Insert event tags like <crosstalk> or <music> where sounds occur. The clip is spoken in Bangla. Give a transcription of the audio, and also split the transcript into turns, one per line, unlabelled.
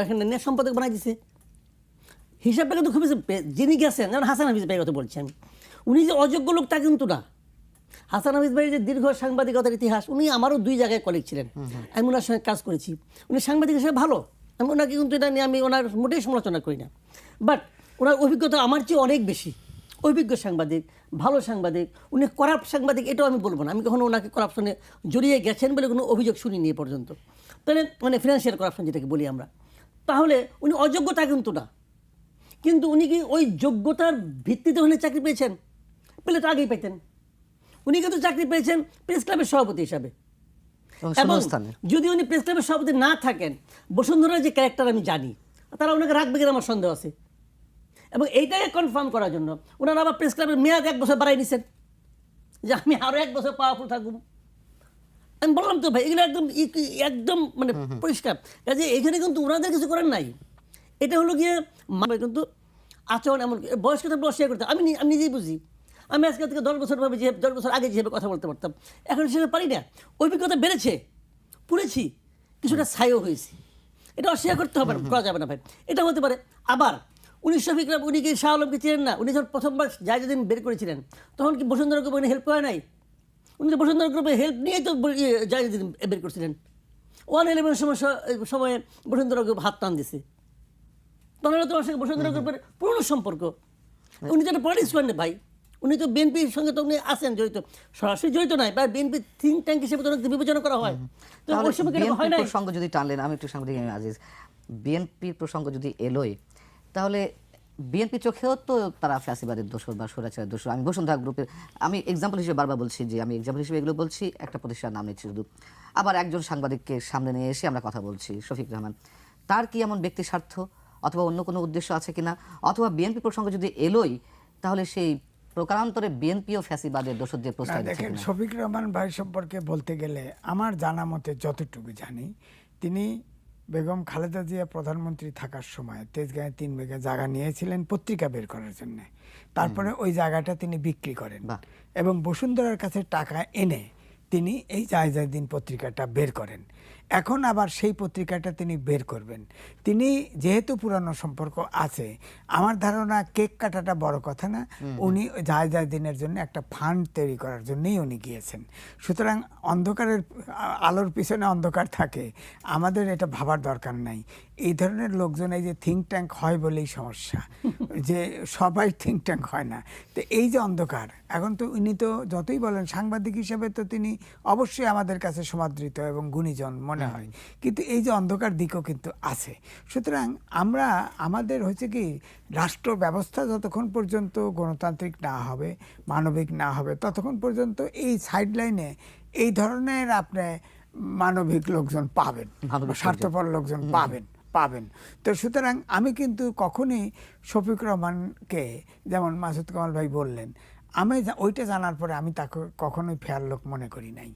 এখানে নেট সম্পাদক বানাই দিছে। হিসাবটা কিন্তু খুবই যিনি গেছেন যেমন হাসান হাফিজ ভাইয়ের কথা বলছি আমি উনি যে অযোগ্য লোক তা কিন্তু না। হাসান হাফিজ ভাইয়ের যে দীর্ঘ সাংবাদিকতার ইতিহাস উনি আমারও দুই জায়গায় কলিগ ছিলেন। আমি ওনার সঙ্গে কাজ করেছি। উনি সাংবাদিক হিসেবে ভালো। আমি ওনাকে কিন্তু এটা নিয়ে আমি ওনার মোটেই সমালোচনা করি না। বাট ওনার অভিজ্ঞতা আমার চেয়ে অনেক বেশি। অভিজ্ঞ সাংবাদিক ভালো সাংবাদিক উনি করাপ্ট সাংবাদিক এটাও আমি বলব না। আমি কখনো ওনাকে করাপশনে জড়িয়ে গেছেন বলে কোনো অভিযোগ শুনিনি এ পর্যন্ত। তাহলে মানে ফিনান্সিয়াল করাপশন যেটাকে বলি আমরা। তাহলে উনি অযোগ্যতা কিন্তু না। কিন্তু উনি কি ওই যোগ্যতার ভিত্তিতে উনি চাকরি পেয়েছেন? পেলে তো আগেই পেতেন। উনি কিন্তু চাকরি পেয়েছেন প্রেস ক্লাবের সভাপতি হিসাবে।
এবং
যদি উনি প্রেস ক্লাবের সভাপতি না থাকেন বসুন্ধরার যে ক্যারেক্টার আমি জানি তারা ওনাকে রাখবে কিনা আমার সন্দেহ আছে। এবং এইটাকে কনফার্ম করার জন্য ওনারা আবার প্রেস ক্লাবের মেয়াদ এক বছর বাড়াই নিছেন। যে আমি আরও এক বছর পাওয়ারফুল থাকব আমি বললাম তো ভাই এগুলো একদম একদম মানে পরিষ্কার। কাজে এখানে কিন্তু ওনাদের কিছু করার নাই। এটা হলো গিয়ে মানে কিন্তু আচরণ এমন বয়স্ক তো অস্বীকার করতে আমি আমি নিজেই বুঝি। আমি আজকে থেকে দশ বছর ভাবে যে দশ বছর আগে যেভাবে কথা বলতে পারতাম এখন সেভাবে পারি না। অভিজ্ঞতা বেড়েছে পড়েছি কিছুটা ছাইও হয়েছি। এটা অস্বীকার করতে হবে না করা যাবে না ভাই। এটা হতে পারে। আবার উনিশশো শফিকরা উনি কি শাহ আলমকে চিনেন না? উনি যখন প্রথমবার যেদিন বের করেছিলেন তখন কি বসুন্ধরা উনি হেল্প করে নাই? উনি তো বসুন্ধরা গ্রুপে হেল্প নিয়েই তো ইয়ে, জায়জাদিন বের করছিলেন। ওয়ান ইলেভেন সমস্যা সময়ে বসুন্ধরা গ্রুপ হাত টান দিছে। তখন তোমার সঙ্গে বসুন্ধরা গ্রুপের পুরনো সম্পর্ক। উনি তো একটা পলিটিক্স করেন ভাই। উনি তো বিএনপির সঙ্গে তো উনি আছেন জড়িত। সরাসরি জড়িত নাই বা বিএনপি থিঙ্ক ট্যাঙ্ক হিসেবে তো বিবেচনা করা হয়। তো ওই সময় হয় নাই?
প্রসঙ্গ যদি টানলেন আমি একটু সাংবাদিক আজিজ বিএনপির প্রসঙ্গ যদি এলোই তাহলে বিএনপি চোখেও তো তারা ফ্যাসিবাদের দোষর বা স্বৈরাচারের দোষর। আমি বসুন্ধরা গ্রুপের আমি এক্সাম্পল হিসেবে বারবার বলছি যে আমি এক্সাম্পল হিসেবে এগুলো বলছি একটা প্রতিষ্ঠান নাম নিচ্ছি শুধু। আবার একজন সাংবাদিককে সামনে নিয়ে এসে আমরা কথা বলছি শফিক রহমান। তার কি এমন ব্যক্তি স্বার্থ? অথবা অন্য কোনো উদ্দেশ্য আছে কিনা? অথবা বিএনপি প্রসঙ্গে যদি এলোই তাহলে সেই প্রকারান্তরে বিএনপিও ফ্যাসিবাদের প্রশ্রয় দিচ্ছে
দেখেন শফিক রহমান ভাই সম্পর্কে বলতে গেলে আমার জানা মতে যতটুকু জানি তিনি বেগম খালেদা জিয়া প্রধানমন্ত্রী থাকার সময় তেজগাঁয়ে তিন বিঘা জায়গা নিয়েছিলেন পত্রিকা বের করার জন্য। তারপরে ওই জায়গাটা তিনি বিক্রি করেন। এবং বসুন্ধরার কাছে টাকা এনে তিনি এই জায়জায় দিন পত্রিকাটা বের করেন। এখন আবার সেই পত্রিকাটা তিনি বের করবেন। তিনি যেহেতু পুরানো সম্পর্ক আছে আমার ধারণা কেক কাটাটা বড় কথা না। উনি যায় যায় দিনের জন্য একটা ফান্ড তৈরি করার জন্যই উনি গিয়েছেন। সুতরাং অন্ধকারের আলোর পিছনে অন্ধকার থাকে আমাদের এটা ভাবার দরকার নাই। এই ধরনের লোকজন এই যে থিঙ্ক ট্যাঙ্ক হয় বলেই সমস্যা <laughs> যে সবাই থিঙ্ক ট্যাঙ্ক হয় না। তো এই যে অন্ধকার এখন তো উনি তো যতই বলেন সাংবাদিক হিসেবে তো তিনি অবশ্যই আমাদের কাছে সমাদৃত এবং গুণীজন মনে হয়। কিন্তু এই যে অন্ধকার দিকও কিন্তু আছে। সুতরাং আমরা আমাদের হচ্ছে কি রাষ্ট্র ব্যবস্থা যতক্ষণ পর্যন্ত গণতান্ত্রিক না হবে মানবিক না হবে ততক্ষণ পর্যন্ত এই সাইডলাইনে এই ধরনের আপনি মানবিক লোকজন পাবেন স্বার্থপর লোকজন পাবেন পাবেন। তো সুতরাং আমি কিন্তু কখনই শফিক রহমানকে যেমন মাসুদ কামাল ভাই বললেন আমি ওইটা জানার পরে আমি তাকে কখনোই ফেয়ার লোক মনে করি নাই।